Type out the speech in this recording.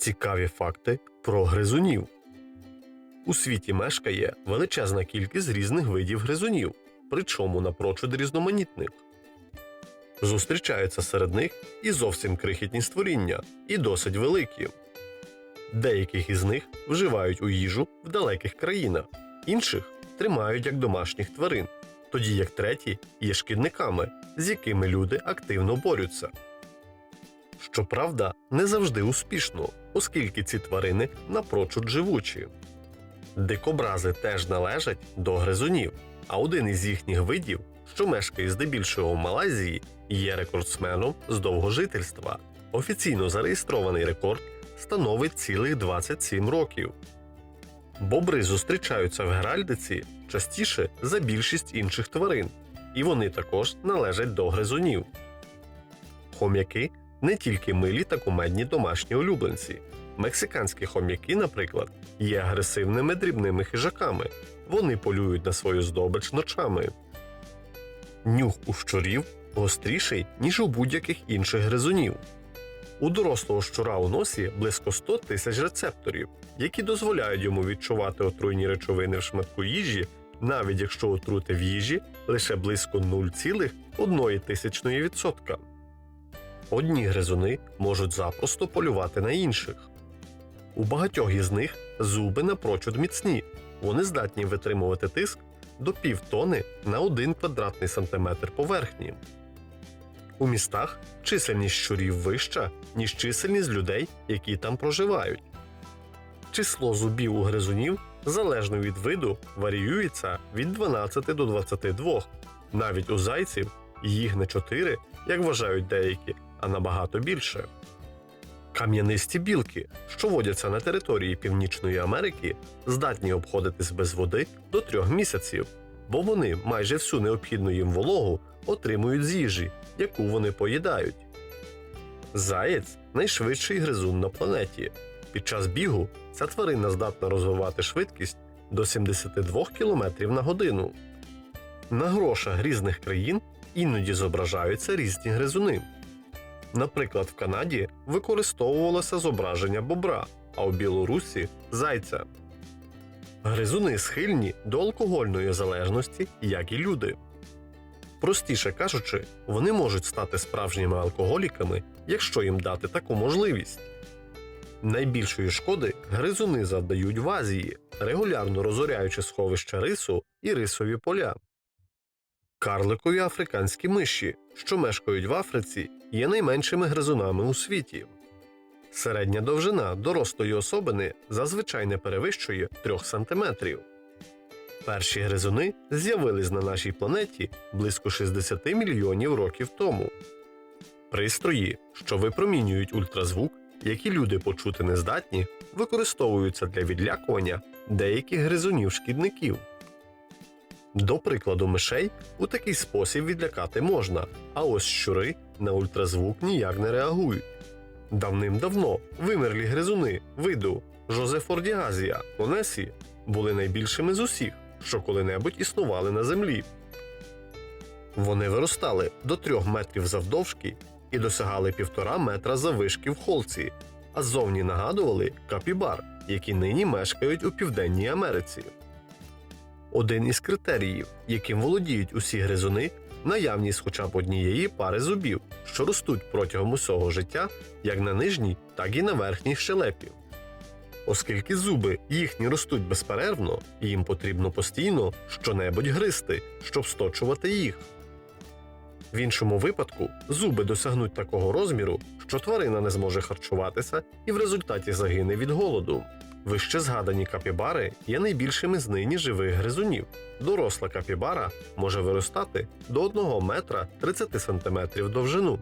Цікаві факти про гризунів. У світі мешкає величезна кількість різних видів гризунів, причому напрочуд різноманітних. Зустрічаються серед них і зовсім крихітні створіння, і досить великі. Деяких із них вживають у їжу в далеких країнах, інших тримають як домашніх тварин, тоді як треті є шкідниками, з якими люди активно борються. Щоправда, не завжди успішно, оскільки ці тварини напрочуд живучі. Дикобрази теж належать до гризунів, а один із їхніх видів, що мешкає здебільшого в Малайзії, є рекордсменом з довгожительства. Офіційно зареєстрований рекорд становить цілих 27 років. Бобри зустрічаються в геральдиці частіше за більшість інших тварин, і вони також належать до гризунів. Хом'яки не тільки милі та кумедні домашні улюбленці. Мексиканські хом'яки, наприклад, є агресивними дрібними хижаками. Вони полюють на свою здобич ночами. Нюх у щурів гостріший, ніж у будь-яких інших гризунів. У дорослого щура у носі близько 100 тисяч рецепторів, які дозволяють йому відчувати отруйні речовини в шматку їжі, навіть якщо отрути в їжі лише близько 0,01%. Одні гризуни можуть запросто полювати на інших. У багатьох із них зуби напрочуд міцні, вони здатні витримувати тиск до півтони на 1 квадратний сантиметр поверхні. У містах чисельність щурів вища, ніж чисельність людей, які там проживають. Число зубів у гризунів залежно від виду варіюється від 12 до 22. Навіть у зайців їх не 4, як вважають деякі, а набагато більше. Кам'янисті білки, що водяться на території Північної Америки, здатні обходитись без води до трьох місяців, бо вони майже всю необхідну їм вологу отримують з їжі, яку вони поїдають. Заєць найшвидший гризун на планеті. Під час бігу ця тварина здатна розвивати швидкість до 72 км на годину. На грошах різних країн іноді зображаються різні гризуни. Наприклад, в Канаді використовувалося зображення бобра, а у Білорусі зайця. Гризуни схильні до алкогольної залежності, як і люди. Простіше кажучи, вони можуть стати справжніми алкоголіками, якщо їм дати таку можливість. Найбільшої шкоди гризуни завдають в Азії, регулярно розоряючи сховища рису і рисові поля. Карликові африканські миші, що мешкають в Африці, є найменшими гризунами у світі. Середня довжина дорослої особини зазвичай не перевищує 3 см. Перші гризуни з'явились на нашій планеті близько 60 мільйонів років тому. Пристрої, що випромінюють ультразвук, які люди почути не здатні, використовуються для відлякування деяких гризунів-шкідників. До прикладу, мишей у такий спосіб відлякати можна, а ось щури на ультразвук ніяк не реагують. Давним-давно вимерлі гризуни виду Жозефордіазія Онесі були найбільшими з усіх, що коли-небудь існували на землі. Вони виростали до 3 метрів завдовжки і досягали півтора метра заввишки в холці, а ззовні нагадували капібар, які нині мешкають у Південній Америці. Один із критеріїв, яким володіють усі гризуни, наявність хоча б однієї пари зубів, що ростуть протягом усього життя як на нижній, так і на верхній щелепі. Оскільки зуби їхні ростуть безперервно, їм потрібно постійно щонебудь гризти, щоб сточувати їх. В іншому випадку зуби досягнуть такого розміру, що тварина не зможе харчуватися і в результаті загине від голоду. Вище згадані капібари є найбільшими з нині живих гризунів. Доросла капібара може виростати до 1 метра 30 см довжину.